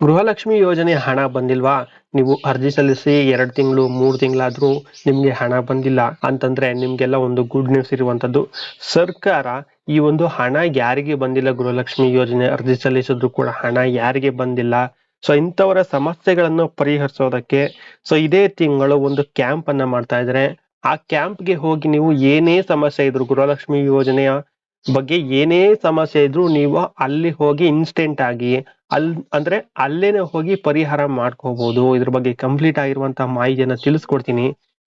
ಗೃಹಲಕ್ಷ್ಮಿ ಯೋಜನೆ ಹಣ ಬಂದಿಲ್ವಾ? ನೀವು ಅರ್ಜಿ ಸಲ್ಲಿಸಿ ಎರಡು ತಿಂಗಳು, ಮೂರು ತಿಂಗಳಾದರೂ ನಿಮಗೆ ಹಣ ಬಂದಿಲ್ಲ ಅಂತಂದ್ರೆ ನಿಮಗೆಲ್ಲ ಒಂದು ಗುಡ್ ನ್ಯೂಸ್ ಇರುವಂಥದ್ದು. ಸರ್ಕಾರ ಈ ಒಂದು ಹಣ ಯಾರಿಗೆ ಬಂದಿಲ್ಲ? ಗೃಹಲಕ್ಷ್ಮಿ ಯೋಜನೆ ಅರ್ಜಿ ಸಲ್ಲಿಸಿದ್ರು ಕೂಡ ಹಣ ಯಾರಿಗೆ ಬಂದಿಲ್ಲ? ಸೊ ಇಂಥವರ ಸಮಸ್ಯೆಗಳನ್ನು ಪರಿಹರಿಸೋದಕ್ಕೆ ಸೊ ಇದೇ ತಿಂಗಳು ಒಂದು ಕ್ಯಾಂಪ್ ಅನ್ನ ಮಾಡ್ತಾ ಇದ್ದಾರೆ ಆ ಕ್ಯಾಂಪ್ಗೆ ಹೋಗಿ ನೀವು ಏನೇ ಸಮಸ್ಯೆ ಇದ್ರು, ಗೃಹಲಕ್ಷ್ಮಿ ಯೋಜನೆಯ ಬಗ್ಗೆ ಏನೇ ಸಮಸ್ಯೆ ಇದ್ರು ನೀವು ಅಲ್ಲಿ ಹೋಗಿ ಇನ್ಸ್ಟೆಂಟ್ ಆಗಿ ಅಲ್, ಅಂದ್ರೆ ಅಲ್ಲೇನೆ ಹೋಗಿ ಪರಿಹಾರ ಮಾಡ್ಕೋಬಹುದು ಇದ್ರ ಬಗ್ಗೆ ಕಂಪ್ಲೀಟ್ ಆಗಿರುವಂತಹ ಮಾಹಿತಿಯನ್ನ ತಿಳಿಸ್ಕೊಡ್ತೀನಿ.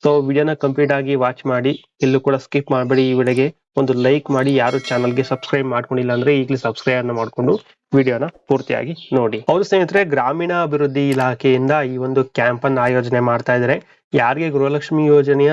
ಸೊ ವಿಡಿಯೋನ ಕಂಪ್ಲೀಟ್ ಆಗಿ ವಾಚ್ ಮಾಡಿ, ಇಲ್ಲೂ ಕೂಡ ಸ್ಕಿಪ್ ಮಾಡಬೇಡಿ ಈ ವಿಡಿಯೋಗೆ ಒಂದು ಲೈಕ್ ಮಾಡಿ, ಯಾರು ಚಾನಲ್ಗೆ ಸಬ್ಸ್ಕ್ರೈಬ್ ಮಾಡ್ಕೊಂಡಿಲ್ಲ ಅಂದ್ರೆ ಈಗಲೇ ಸಬ್ಸ್ಕ್ರೈಬ್ ಅನ್ನ ಮಾಡ್ಕೊಂಡು ವಿಡಿಯೋನ ಪೂರ್ತಿಯಾಗಿ ನೋಡಿ. ಹೌದು ಸ್ನೇಹಿತರೆ ಗ್ರಾಮೀಣ ಅಭಿವೃದ್ಧಿ ಇಲಾಖೆಯಿಂದ ಈ ಒಂದು ಕ್ಯಾಂಪ್ ಅನ್ನ ಆಯೋಜನೆ ಮಾಡ್ತಾ ಇದ್ದಾರೆ ಯಾರಿಗೆ ಗೃಹಲಕ್ಷ್ಮಿ ಯೋಜನೆಯ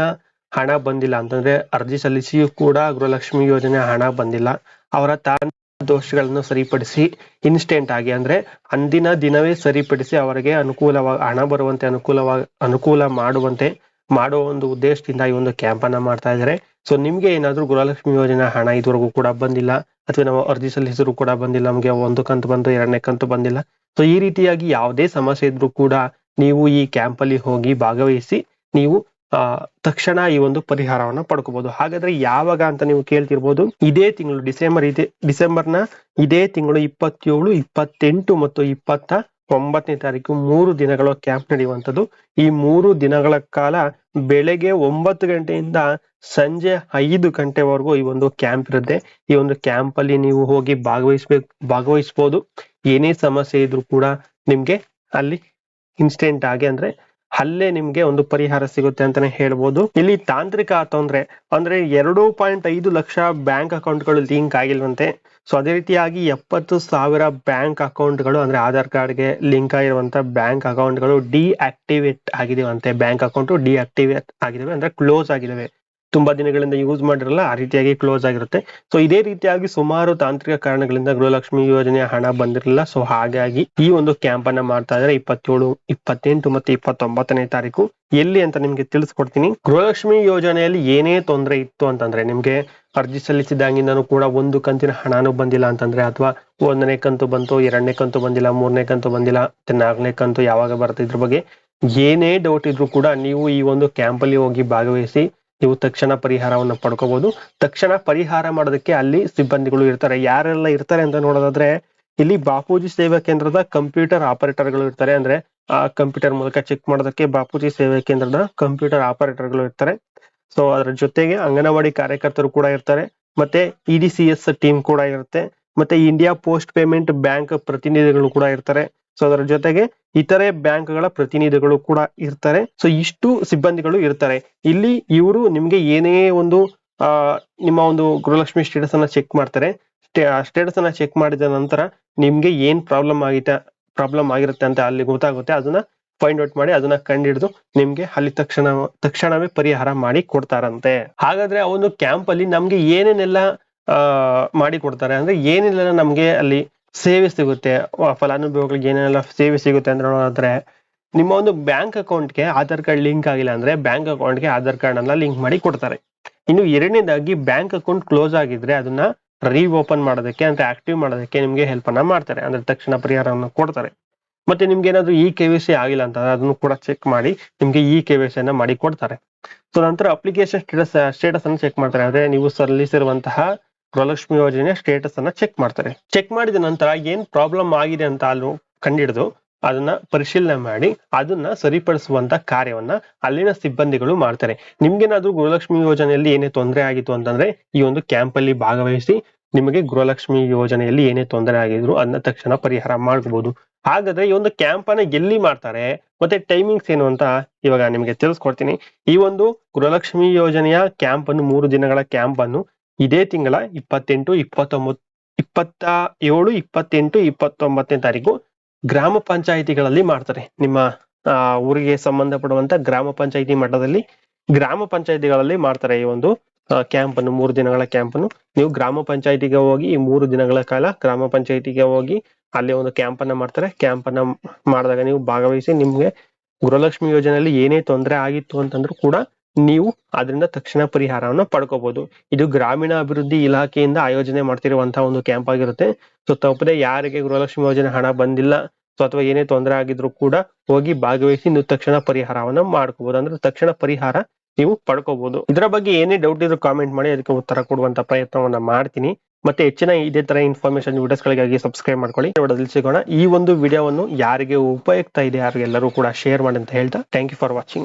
ಹಣ ಬಂದಿಲ್ಲ ಅಂತಂದ್ರೆ ಅರ್ಜಿ ಸಲ್ಲಿಸಿಯೂ ಕೂಡ ಗೃಹಲಕ್ಷ್ಮಿ ಯೋಜನೆ ಹಣ ಬಂದಿಲ್ಲ. ಅವರ ತಾಂತ್ರಿಕ ದೋಷಗಳನ್ನು ಸರಿಪಡಿಸಿ ಇನ್ಸ್ಟೆಂಟ್ ಆಗಿ ಅಂದ್ರೆ ಅಂದಿನ ದಿನವೇ ಸರಿಪಡಿಸಿ ಅವರಿಗೆ ಅನುಕೂಲವಾಗಿ ಹಣ ಬರುವಂತೆ ಅನುಕೂಲವಾಗ ಅನುಕೂಲ ಮಾಡುವಂತೆ ಮಾಡುವ ಒಂದು ಉದ್ದೇಶದಿಂದ ಈ ಒಂದು ಕ್ಯಾಂಪ್ ಅನ್ನ ಮಾಡ್ತಾ ಇದ್ದಾರೆ ಸೊ ನಿಮ್ಗೆ ಏನಾದ್ರೂ ಗೃಹಲಕ್ಷ್ಮಿ ಯೋಜನೆ ಹಣ ಇದುವರೆಗೂ ಕೂಡ ಬಂದಿಲ್ಲ, ಅಥವಾ ನಾವು ಅರ್ಜಿ ಸಲ್ಲಿಸಿದ್ರು ಕೂಡ ಬಂದಿಲ್ಲ, ನಮ್ಗೆ ಒಂದು ಕಂತು ಬಂತು ಎರಡನೇ ಕಂತು ಬಂದಿಲ್ಲ. ಸೊ ಈ ರೀತಿಯಾಗಿ ಯಾವುದೇ ಸಮಸ್ಯೆ ಇದ್ರೂ ಕೂಡ ನೀವು ಈ ಕ್ಯಾಂಪ್ ಅಲ್ಲಿ ಹೋಗಿ ಭಾಗವಹಿಸಿ ನೀವು ಆ, ತಕ್ಷಣ ಈ ಒಂದು ಪರಿಹಾರವನ್ನ ಪಡ್ಕೋಬಹುದು ಹಾಗಾದ್ರೆ ಯಾವಾಗ ಅಂತ ನೀವು ಕೇಳ್ತಿರ್ಬೋದು, ಇದೇ ತಿಂಗಳು ಡಿಸೆಂಬರ್ ಇದೆ, ಡಿಸೆಂಬರ್ನ ಇದೇ ತಿಂಗಳು ಇಪ್ಪತ್ತೇಳು, ಇಪ್ಪತ್ತೆಂಟು ಮತ್ತು ಇಪ್ಪತ್ತ ಒಂಬತ್ತನೇ ತಾರೀಕು, ಮೂರು ದಿನಗಳ ಕ್ಯಾಂಪ್ ನಡೆಯುವಂಥದ್ದು. ಈ ಮೂರು ದಿನಗಳ ಕಾಲ ಬೆಳಗ್ಗೆ ಒಂಬತ್ತು ಗಂಟೆಯಿಂದ ಸಂಜೆ ಐದು ಗಂಟೆವರೆಗೂ ಈ ಒಂದು ಕ್ಯಾಂಪ್ ಇರುತ್ತೆ. ಈ ಒಂದು ಕ್ಯಾಂಪ್ ಅಲ್ಲಿ ನೀವು ಹೋಗಿ ಭಾಗವಹಿಸ್ಬೇಕು, ಭಾಗವಹಿಸ್ಬೋದು. ಏನೇ ಸಮಸ್ಯೆ ಇದ್ರೂ ಕೂಡ ನಿಮ್ಗೆ ಅಲ್ಲಿ ಇನ್ಸ್ಟೆಂಟ್ ಆಗಿ ಅಂದ್ರೆ ಅಲ್ಲೇ ನಿಮ್ಗೆ ಒಂದು ಪರಿಹಾರ ಸಿಗುತ್ತೆ ಅಂತಾನೆ ಹೇಳ್ಬೋದು. ಇಲ್ಲಿ ತಾಂತ್ರಿಕ ತೊಂದ್ರೆ, ಅಂದ್ರೆ ಎರಡು ಪಾಯಿಂಟ್ ಐದು ಲಕ್ಷ ಬ್ಯಾಂಕ್ ಅಕೌಂಟ್ಗಳು ಲಿಂಕ್ ಆಗಿಲ್ವಂತೆ. ಸೊ ಅದೇ ರೀತಿಯಾಗಿ ಎಪ್ಪತ್ತು ಸಾವಿರ ಬ್ಯಾಂಕ್ ಅಕೌಂಟ್ಗಳು, ಅಂದ್ರೆ ಆಧಾರ್ ಕಾರ್ಡ್ಗೆ ಲಿಂಕ್ ಆಗಿರುವಂತ ಬ್ಯಾಂಕ್ ಅಕೌಂಟ್ಗಳು ಡಿಆಕ್ಟಿವೇಟ್ ಆಗಿದೆವಂತೆ. ಬ್ಯಾಂಕ್ ಅಕೌಂಟ್ ಡಿಆಕ್ಟಿವೇಟ್ ಆಗಿದಾವೆ, ಅಂದ್ರೆ ಕ್ಲೋಸ್ ಆಗಿದಾವೆ. ತುಂಬಾ ದಿನಗಳಿಂದ ಯೂಸ್ ಮಾಡಿರಲ್ಲ, ಆ ರೀತಿಯಾಗಿ ಕ್ಲೋಸ್ ಆಗಿರುತ್ತೆ. ಸೊ ಇದೇ ರೀತಿಯಾಗಿ ಸುಮಾರು ತಾಂತ್ರಿಕ ಕಾರಣಗಳಿಂದ ಗೃಹಲಕ್ಷ್ಮಿ ಯೋಜನೆಯ ಹಣ ಬಂದಿರಲಿಲ್ಲ. ಸೊ ಹಾಗಾಗಿ ಈ ಒಂದು ಕ್ಯಾಂಪ್ ಅನ್ನ ಮಾಡ್ತಾ ಇದ್ದಾರೆ ಇಪ್ಪತ್ತೇಳು, ಇಪ್ಪತ್ತೆಂಟು ಮತ್ತೆ ಇಪ್ಪತ್ತೊಂಬತ್ತನೇ ತಾರೀಕು. ಎಲ್ಲಿ ಅಂತ ನಿಮ್ಗೆ ತಿಳಿಸ್ಕೊಡ್ತೀನಿ. ಗೃಹಲಕ್ಷ್ಮಿ ಯೋಜನೆಯಲ್ಲಿ ಏನೇ ತೊಂದರೆ ಇತ್ತು ಅಂತಂದ್ರೆ, ನಿಮ್ಗೆ ಅರ್ಜಿ ಸಲ್ಲಿಸಿದಾಗಿಂದನೂ ಕೂಡ ಒಂದು ಕಂತಿನ ಹಣನೂ ಬಂದಿಲ್ಲ ಅಂತಂದ್ರೆ, ಅಥವಾ ಒಂದನೇ ಕಂತು ಬಂತು, ಎರಡನೇ ಕಂತು ಬಂದಿಲ್ಲ, ಮೂರನೇ ಕಂತು ಬಂದಿಲ್ಲ ನಾಲ್ಕನೇ ಕಂತು ಯಾವಾಗ ಬರುತ್ತೆ ಇದ್ರ ಬಗ್ಗೆ ಏನೇ ಡೌಟ್ ಇದ್ರೂ ಕೂಡ ನೀವು ಈ ಒಂದು ಕ್ಯಾಂಪ್ ಅಲ್ಲಿ ಹೋಗಿ ಭಾಗವಹಿಸಿ ನೀವು ತಕ್ಷಣ ಪರಿಹಾರವನ್ನು ಪಡ್ಕೋಬಹುದು ತಕ್ಷಣ ಪರಿಹಾರ ಮಾಡೋದಕ್ಕೆ ಅಲ್ಲಿ ಸಿಬ್ಬಂದಿಗಳು ಇರ್ತಾರೆ. ಯಾರೆಲ್ಲ ಇರ್ತಾರೆ ಅಂತ ನೋಡೋದಾದ್ರೆ, ಇಲ್ಲಿ ಬಾಪೂಜಿ ಸೇವಾ ಕೇಂದ್ರದ ಕಂಪ್ಯೂಟರ್ ಆಪರೇಟರ್ಗಳು ಇರ್ತಾರೆ. ಅಂದ್ರೆ, ಆ ಕಂಪ್ಯೂಟರ್ ಮೂಲಕ ಚೆಕ್ ಮಾಡೋದಕ್ಕೆ ಬಾಪೂಜಿ ಸೇವಾ ಕೇಂದ್ರದ ಕಂಪ್ಯೂಟರ್ ಆಪರೇಟರ್ಗಳು ಇರ್ತಾರೆ. ಸೊ ಅದರ ಜೊತೆಗೆ ಅಂಗನವಾಡಿ ಕಾರ್ಯಕರ್ತರು ಕೂಡ ಇರ್ತಾರೆ. ಮತ್ತೆ E D C S team ಕೂಡ ಇರುತ್ತೆ. ಮತ್ತೆ ಇಂಡಿಯಾ ಪೋಸ್ಟ್ ಪೇಮೆಂಟ್ ಬ್ಯಾಂಕ್ ಪ್ರತಿನಿಧಿಗಳು ಕೂಡ ಇರ್ತಾರೆ. ಸೊ ಅದರ ಜೊತೆಗೆ ಇತರೆ ಬ್ಯಾಂಕ್ಗಳ ಪ್ರತಿನಿಧಿಗಳು ಕೂಡ ಇರ್ತಾರೆ. ಸೊ ಇಷ್ಟು ಸಿಬ್ಬಂದಿಗಳು ಇರ್ತಾರೆ. ಇಲ್ಲಿ ಇವರು ನಿಮ್ಗೆ ಏನೇ ಒಂದು, ಆ, ನಿಮ್ಮ ಒಂದು ಗೃಹಲಕ್ಷ್ಮಿ ಸ್ಟೇಟಸ್ ಅನ್ನ ಚೆಕ್ ಮಾಡ್ತಾರೆ. ಸ್ಟೇಟಸ್ ಅನ್ನ ಚೆಕ್ ಮಾಡಿದ ನಂತರ ನಿಮ್ಗೆ ಏನ್ ಪ್ರಾಬ್ಲಮ್ ಆಗಿತ್ತ ಪ್ರಾಬ್ಲಮ್ ಆಗಿರುತ್ತೆ ಅಂತ ಅಲ್ಲಿ ಗೊತ್ತಾಗುತ್ತೆ. ಅದನ್ನ ಫೈಂಡ್ ಔಟ್ ಮಾಡಿ, ಅದನ್ನ ಕಂಡಿಡಿದು ನಿಮ್ಗೆ ಅಲ್ಲಿ ತಕ್ಷಣ, ತಕ್ಷಣವೇ ಪರಿಹಾರ ಮಾಡಿ ಕೊಡ್ತಾರಂತೆ. ಹಾಗಾದ್ರೆ ಆ ಒಂದು ಕ್ಯಾಂಪ್ ಅಲ್ಲಿ ನಮ್ಗೆ ಏನೇನೆಲ್ಲ, ಆ, ಮಾಡಿ ಕೊಡ್ತಾರೆ? ಅಂದ್ರೆ ಏನೆಲ್ಲ ನಮ್ಗೆ ಅಲ್ಲಿ ಸೇವೆ ಸಿಗುತ್ತೆ ಫಲಾನುಭವಿಗಳಿಗೆ ಏನೆಲ್ಲ ಸೇವೆ ಸಿಗುತ್ತೆ ಅಂತ ನೋಡೋದಾದ್ರೆ ನಿಮ್ಮ ಒಂದು ಬ್ಯಾಂಕ್ ಅಕೌಂಟ್ಗೆ ಆಧಾರ್ ಕಾರ್ಡ್ ಲಿಂಕ್ ಆಗಿಲ್ಲ ಅಂದ್ರೆ ಬ್ಯಾಂಕ್ ಅಕೌಂಟ್ಗೆ ಆಧಾರ್ ಕಾರ್ಡ್ ಅನ್ನ ಲಿಂಕ್ ಮಾಡಿ ಕೊಡ್ತಾರೆ. ಇನ್ನು ಎರಡನೇದಾಗಿ ಬ್ಯಾಂಕ್ ಅಕೌಂಟ್ ಕ್ಲೋಸ್ ಆಗಿದ್ರೆ ಅದನ್ನ ರೀ ಓಪನ್ ಮಾಡೋದಕ್ಕೆ ಅಂದ್ರೆ ಆಕ್ಟಿವ್ ಮಾಡೋದಕ್ಕೆ ನಿಮ್ಗೆ ಹೆಲ್ಪ್ ಅನ್ನ ಮಾಡ್ತಾರೆ. ಅಂದ್ರೆ ತಕ್ಷಣ ಪರಿಹಾರವನ್ನು ಕೊಡ್ತಾರೆ. ಮತ್ತೆ ನಿಮ್ಗೆ ಏನಾದ್ರು ಇ ಕೆ ವಿ ಸಿ ಆಗಿಲ್ಲ ಅಂತಂದ್ರೆ ಅದನ್ನು ಕೂಡ ಚೆಕ್ ಮಾಡಿ ನಿಮ್ಗೆ ಇ ಕೆ ವಿ ಅನ್ನ ಮಾಡಿ ಕೊಡ್ತಾರೆ. ಸೊ ನಂತರ ಅಪ್ಲಿಕೇಶನ್ ಸ್ಟೇಟಸ್ ಸ್ಟೇಟಸ್ ಅನ್ನು ಚೆಕ್ ಮಾಡ್ತಾರೆ. ಅಂದ್ರೆ ನೀವು ಸಲ್ಲಿಸಿರುವಂತಹ ಗೃಹಲಕ್ಷ್ಮಿ ಯೋಜನೆಯ ಸ್ಟೇಟಸ್ ಅನ್ನ ಚೆಕ್ ಮಾಡ್ತಾರೆ. ಚೆಕ್ ಮಾಡಿದ ನಂತರ ಏನ್ ಪ್ರಾಬ್ಲಮ್ ಆಗಿದೆ ಅಂತ ಅಲ್ಲಿ ಕಂಡಿಡಿದು ಅದನ್ನ ಪರಿಶೀಲನೆ ಮಾಡಿ, ಅದನ್ನ ಸರಿಪಡಿಸುವಂತ ಕಾರ್ಯವನ್ನ ಅಲ್ಲಿನ ಸಿಬ್ಬಂದಿಗಳು ಮಾಡ್ತಾರೆ. ನಿಮ್ಗೇನಾದ್ರೂ ಗೃಹಲಕ್ಷ್ಮಿ ಯೋಜನೆಯಲ್ಲಿ ಏನೇ ತೊಂದರೆ ಆಗಿತ್ತು ಅಂತಂದ್ರೆ ಈ ಒಂದು ಕ್ಯಾಂಪ್ ಅಲ್ಲಿ ಭಾಗವಹಿಸಿ ನಿಮಗೆ ಗೃಹಲಕ್ಷ್ಮಿ ಯೋಜನೆಯಲ್ಲಿ ಏನೇ ತೊಂದರೆ ಆಗಿದ್ರು ಅದನ್ನ ತಕ್ಷಣ ಪರಿಹಾರ ಮಾಡಬಹುದು ಹಾಗಾದ್ರೆ ಈ ಒಂದು ಕ್ಯಾಂಪ್ ಅನ್ನ ಎಲ್ಲಿ ಮಾಡ್ತಾರೆ, ಮತ್ತೆ ಟೈಮಿಂಗ್ಸ್ ಏನು ಅಂತ ಇವಾಗ ನಿಮಗೆ ತಿಳಿಸ್ಕೊಡ್ತೀನಿ. ಈ ಒಂದು ಗೃಹಲಕ್ಷ್ಮಿ ಯೋಜನೆಯ ಕ್ಯಾಂಪ್ ಅನ್ನು ಮೂರು ದಿನಗಳ ಕ್ಯಾಂಪ್ ಅನ್ನು ಇದೇ ತಿಂಗಳ ಇಪ್ಪತ್ತೆಂಟು ಇಪ್ಪತ್ತೊಂಬತ್ತು ಇಪ್ಪತ್ತ ಏಳು, ಇಪ್ಪತ್ತೆಂಟು, ಇಪ್ಪತ್ತೊಂಬತ್ತನೇ ತಾರೀಕು ಗ್ರಾಮ ಪಂಚಾಯಿತಿಗಳಲ್ಲಿ ಮಾಡ್ತಾರೆ. ನಿಮ್ಮ ಊರಿಗೆ ಸಂಬಂಧಪಡುವಂತ ಗ್ರಾಮ ಪಂಚಾಯಿತಿ ಮಟ್ಟದಲ್ಲಿ ಗ್ರಾಮ ಪಂಚಾಯಿತಿಗಳಲ್ಲಿ ಮಾಡ್ತಾರೆ ಈ ಒಂದು ಕ್ಯಾಂಪ್ ಅನ್ನು ಮೂರು ದಿನಗಳ ಕ್ಯಾಂಪ್ ಅನ್ನು ನೀವು ಗ್ರಾಮ ಪಂಚಾಯಿತಿಗೆ ಹೋಗಿ ಈ ಮೂರು ದಿನಗಳ ಕಾಲ ಗ್ರಾಮ ಪಂಚಾಯಿತಿಗೆ ಹೋಗಿ ಅಲ್ಲಿ ಒಂದು ಕ್ಯಾಂಪ್ ಅನ್ನ ಮಾಡ್ತಾರೆ. ಕ್ಯಾಂಪ್ ಅನ್ನ ಮಾಡಿದಾಗ ನೀವು ಭಾಗವಹಿಸಿ ನಿಮ್ಗೆ ಗೃಹಲಕ್ಷ್ಮಿ ಯೋಜನೆಯಲ್ಲಿ ಏನೇ ತೊಂದರೆ ಆಗಿತ್ತು ಅಂತಂದ್ರೂ ಕೂಡ ನೀವು ಅದರಿಂದ ತಕ್ಷಣ ಪರಿಹಾರವನ್ನು ಪಡ್ಕೋಬಹುದು ಇದು ಗ್ರಾಮೀಣ ಅಭಿವೃದ್ಧಿ ಇಲಾಖೆಯಿಂದ ಆಯೋಜನೆ ಮಾಡ್ತಿರುವಂತಹ ಒಂದು ಕ್ಯಾಂಪ್ ಆಗಿರುತ್ತೆ. ಸೊ ತಪ್ಪದೆ ಯಾರಿಗೆ ಗೃಹಲಕ್ಷ್ಮಿ ಯೋಜನೆ ಹಣ ಬಂದಿಲ್ಲ ಅಥವಾ ಏನೇ ತೊಂದರೆ ಆಗಿದ್ರು ಕೂಡ ಹೋಗಿ ಭಾಗವಹಿಸಿ ನೀವು ತಕ್ಷಣ ಪರಿಹಾರವನ್ನ ಮಾಡ್ಕೋಬಹುದು ಅಂದ್ರೆ ತಕ್ಷಣ ಪರಿಹಾರ ನೀವು ಪಡ್ಕೋಬಹುದು ಇದರ ಬಗ್ಗೆ ಏನೇ ಡೌಟ್ ಇದ್ರು ಕಾಮೆಂಟ್ ಮಾಡಿ, ಅದಕ್ಕೆ ಉತ್ತರ ಕೊಡುವಂತ ಪ್ರಯತ್ನವನ್ನ ಮಾಡ್ತೀನಿ. ಮತ್ತೆ ಹೆಚ್ಚಿನ ಇದೇ ತರ ಇನ್ಫಾರ್ಮೇಶನ್ ವಿಡಿಯೋಸ್ಗಳಿಗಾಗಿ ಸಬ್ಸ್ಕ್ರೈಬ್ ಮಾಡ್ಕೊಳ್ಳಿ. ಸಿಗೋಣ. ಈ ಒಂದು ವಿಡಿಯೋವನ್ನು ಯಾರಿಗೆ ಉಪಯುಕ್ತ ಇದೆ, ಯಾರಿಗೆಲ್ಲರೂ ಕೂಡ ಶೇರ್ ಮಾಡಿ ಅಂತ ಹೇಳ್ತಾ ಥ್ಯಾಂಕ್ ಯು ಫಾರ್ ವಾಚಿಂಗ್